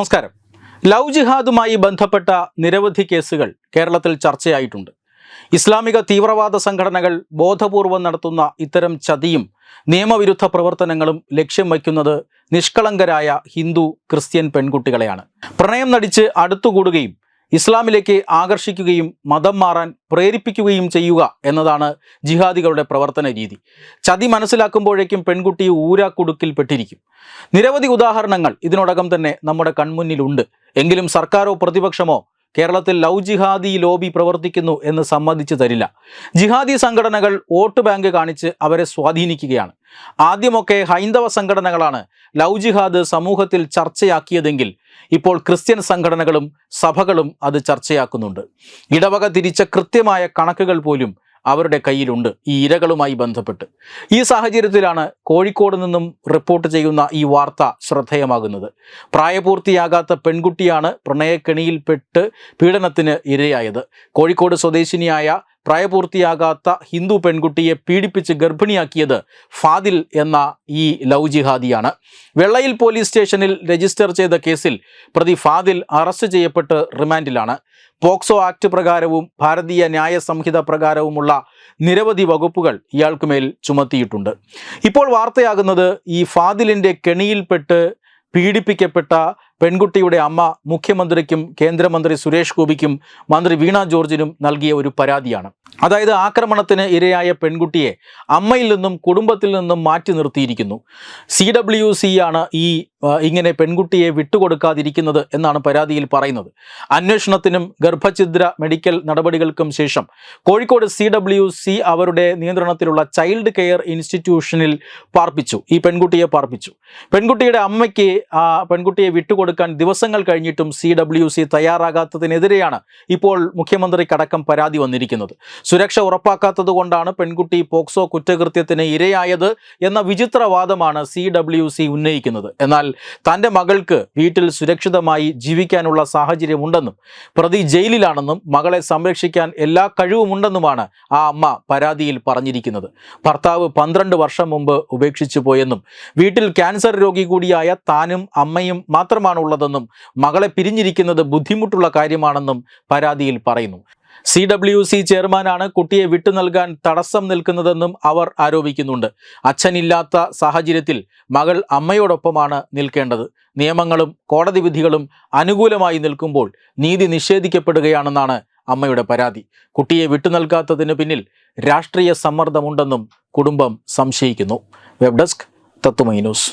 നമസ്കാരം. ലവ് ജിഹാദുമായി ബന്ധപ്പെട്ട നിരവധി കേസുകൾ കേരളത്തിൽ ചർച്ചയായിട്ടുണ്ട്. ഇസ്ലാമിക തീവ്രവാദ സംഘടനകൾ ബോധപൂർവം നടത്തുന്ന ഇത്തരം ചതിയും നിയമവിരുദ്ധ പ്രവർത്തനങ്ങളും ലക്ഷ്യം വയ്ക്കുന്നത് നിഷ്കളങ്കരായ ഹിന്ദു ക്രിസ്ത്യൻ പെൺകുട്ടികളെയാണ്. പ്രണയം നടിച്ച് അടുത്തുകൂടുകയും ഇസ്ലാമിലേക്ക് ആകർഷിക്കുകയും മതം മാറാൻ പ്രേരിപ്പിക്കുകയും ചെയ്യുക എന്നതാണ് ജിഹാദികളുടെ പ്രവർത്തന രീതി. ചതി മനസ്സിലാക്കുമ്പോഴേക്കും പെൺകുട്ടി ഊരാക്കുടുക്കിൽപ്പെട്ടിരിക്കും നിരവധി ഉദാഹരണങ്ങൾ ഇതിനോടകം തന്നെ നമ്മുടെ കൺമുന്നിലുണ്ട്. എങ്കിലും സർക്കാരോ പ്രതിപക്ഷമോ കേരളത്തിൽ ലവ് ജിഹാദി ലോബി പ്രവർത്തിക്കുന്നു എന്ന് സമ്മതിച്ചു തരില്ല. ജിഹാദി സംഘടനകൾ വോട്ട് ബാങ്ക് കാണിച്ച് അവരെ സ്വാധീനിക്കുകയാണ്. ആദ്യമൊക്കെ ഹൈന്ദവ സംഘടനകളാണ് ലവ് ജിഹാദ് സമൂഹത്തിൽ ചർച്ചയാക്കിയതെങ്കിൽ ഇപ്പോൾ ക്രിസ്ത്യൻ സംഘടനകളും സഭകളും അത് ചർച്ചയാക്കുന്നുണ്ട്. ഇടവക തിരിച്ച കൃത്യമായ കണക്കുകൾ പോലും അവരുടെ കയ്യിലുണ്ട്. ഈ ഇരകളുമായി ബന്ധപ്പെട്ട്. ഈ സാഹചര്യത്തിലാണ് കോഴിക്കോട് നിന്നും റിപ്പോർട്ട് ചെയ്യുന്ന ഈ വാർത്ത ശ്രദ്ധേയമാകുന്നത്. പ്രായപൂർത്തിയാകാത്ത പെൺകുട്ടിയാണ് പ്രണയക്കെണിയിൽപ്പെട്ട് പീഡനത്തിന് ഇരയായത്. കോഴിക്കോട് സ്വദേശിനിയായ പ്രായപൂർത്തിയാകാത്ത ഹിന്ദു പെൺകുട്ടിയെ പീഡിപ്പിച്ച് ഗർഭിണിയാക്കിയത് ഫാദിൽ എന്ന ഈ ലവ് ജിഹാദിയാണ്. വെള്ളയിൽ പോലീസ് സ്റ്റേഷനിൽ രജിസ്റ്റർ ചെയ്ത കേസിൽ പ്രതി ഫാദിൽ അറസ്റ്റ് ചെയ്യപ്പെട്ട് റിമാൻഡിലാണ്. പോക്സോ ആക്ട് പ്രകാരവും ഭാരതീയ ന്യായ സംഹിത പ്രകാരവുമുള്ള നിരവധി വകുപ്പുകൾ ഇയാൾക്കുമേൽ ചുമത്തിയിട്ടുണ്ട്. ഇപ്പോൾ വാർത്തയാകുന്നത് ഈ ഫാദിലിന്റെ കെണിയിൽപ്പെട്ട് പീഡിപ്പിക്കപ്പെട്ട പെൺകുട്ടിയുടെ അമ്മ മുഖ്യമന്ത്രിക്കും കേന്ദ്രമന്ത്രി സുരേഷ് ഗോപിക്കും മന്ത്രി വീണ ജോർജിനും നൽകിയ ഒരു പരാതിയാണ്. അതായത് ആക്രമണത്തിന് ഇരയായ പെൺകുട്ടിയെ അമ്മയിൽ നിന്നും കുടുംബത്തിൽ നിന്നും മാറ്റി നിർത്തിയിരിക്കുന്നു. സി ഡബ്ല്യു സി ആണ് ഈ ഇങ്ങനെ പെൺകുട്ടിയെ വിട്ടുകൊടുക്കാതിരിക്കുന്നത് എന്നാണ് പരാതിയിൽ പറയുന്നത്. അന്വേഷണത്തിനും ഗർഭഛിദ്ര മെഡിക്കൽ നടപടികൾക്കും ശേഷം കോഴിക്കോട് സി ഡബ്ല്യു സി അവരുടെ നിയന്ത്രണത്തിലുള്ള ചൈൽഡ് കെയർ ഇൻസ്റ്റിറ്റ്യൂഷനിൽ പാർപ്പിച്ചു. ഈ പെൺകുട്ടിയെ പാർപ്പിച്ചു. പെൺകുട്ടിയുടെ അമ്മയ്ക്ക് പെൺകുട്ടിയെ വിട്ടുകൊടുക്കാൻ ദിവസങ്ങൾ കഴിഞ്ഞിട്ടും സി ഡബ്ല്യു സി തയ്യാറാകാത്തതിനെതിരെയാണ് ഇപ്പോൾ മുഖ്യമന്ത്രിക്കടക്കം പരാതി വന്നിരിക്കുന്നത്. സുരക്ഷ ഉറപ്പാക്കാത്തതുകൊണ്ടാണ് പെൺകുട്ടി പോക്സോ കുറ്റകൃത്യത്തിന് ഇരയായത് എന്ന വിചിത്രവാദമാണ് സി ഡബ്ല്യു സി ഉന്നയിക്കുന്നത്. എന്നാൽ തന്റെ മകൾക്ക് വീട്ടിൽ സുരക്ഷിതമായി ജീവിക്കാനുള്ള സാഹചര്യമുണ്ടെന്നും പ്രതി ജയിലിലാണെന്നും മകളെ സംരക്ഷിക്കാൻ എല്ലാ കഴിവുമുണ്ടെന്നുമാണ് ആ അമ്മ പരാതിയിൽ പറഞ്ഞിരിക്കുന്നത്. ഭർത്താവ് പന്ത്രണ്ട് വർഷം മുമ്പ് ഉപേക്ഷിച്ചു പോയെന്നും വീട്ടിൽ ക്യാൻസർ രോഗി കൂടിയായ താനും അമ്മയും മാത്രമാണുള്ളതെന്നും മകളെ പിരിഞ്ഞിരിക്കുന്നത് ബുദ്ധിമുട്ടുള്ള കാര്യമാണെന്നും പരാതിയിൽ പറയുന്നു. സി ഡബ്ല്യു സി ചെയർമാനാണ് കുട്ടിയെ വിട്ടു നൽകാൻ തടസ്സം നിൽക്കുന്നതെന്നും അവർ ആരോപിക്കുന്നുണ്ട്. അച്ഛനില്ലാത്ത സാഹചര്യത്തിൽ മകൾ അമ്മയോടൊപ്പമാണ് നിൽക്കേണ്ടത്. നിയമങ്ങളും കോടതി വിധികളും അനുകൂലമായി നിൽക്കുമ്പോൾ നീതി നിഷേധിക്കപ്പെടുകയാണെന്നാണ് അമ്മയുടെ പരാതി. കുട്ടിയെ വിട്ടു നൽകാത്തതിന് പിന്നിൽ രാഷ്ട്രീയ സമ്മർദ്ദമുണ്ടെന്നും കുടുംബം സംശയിക്കുന്നു. Web desk Tatwamayi news.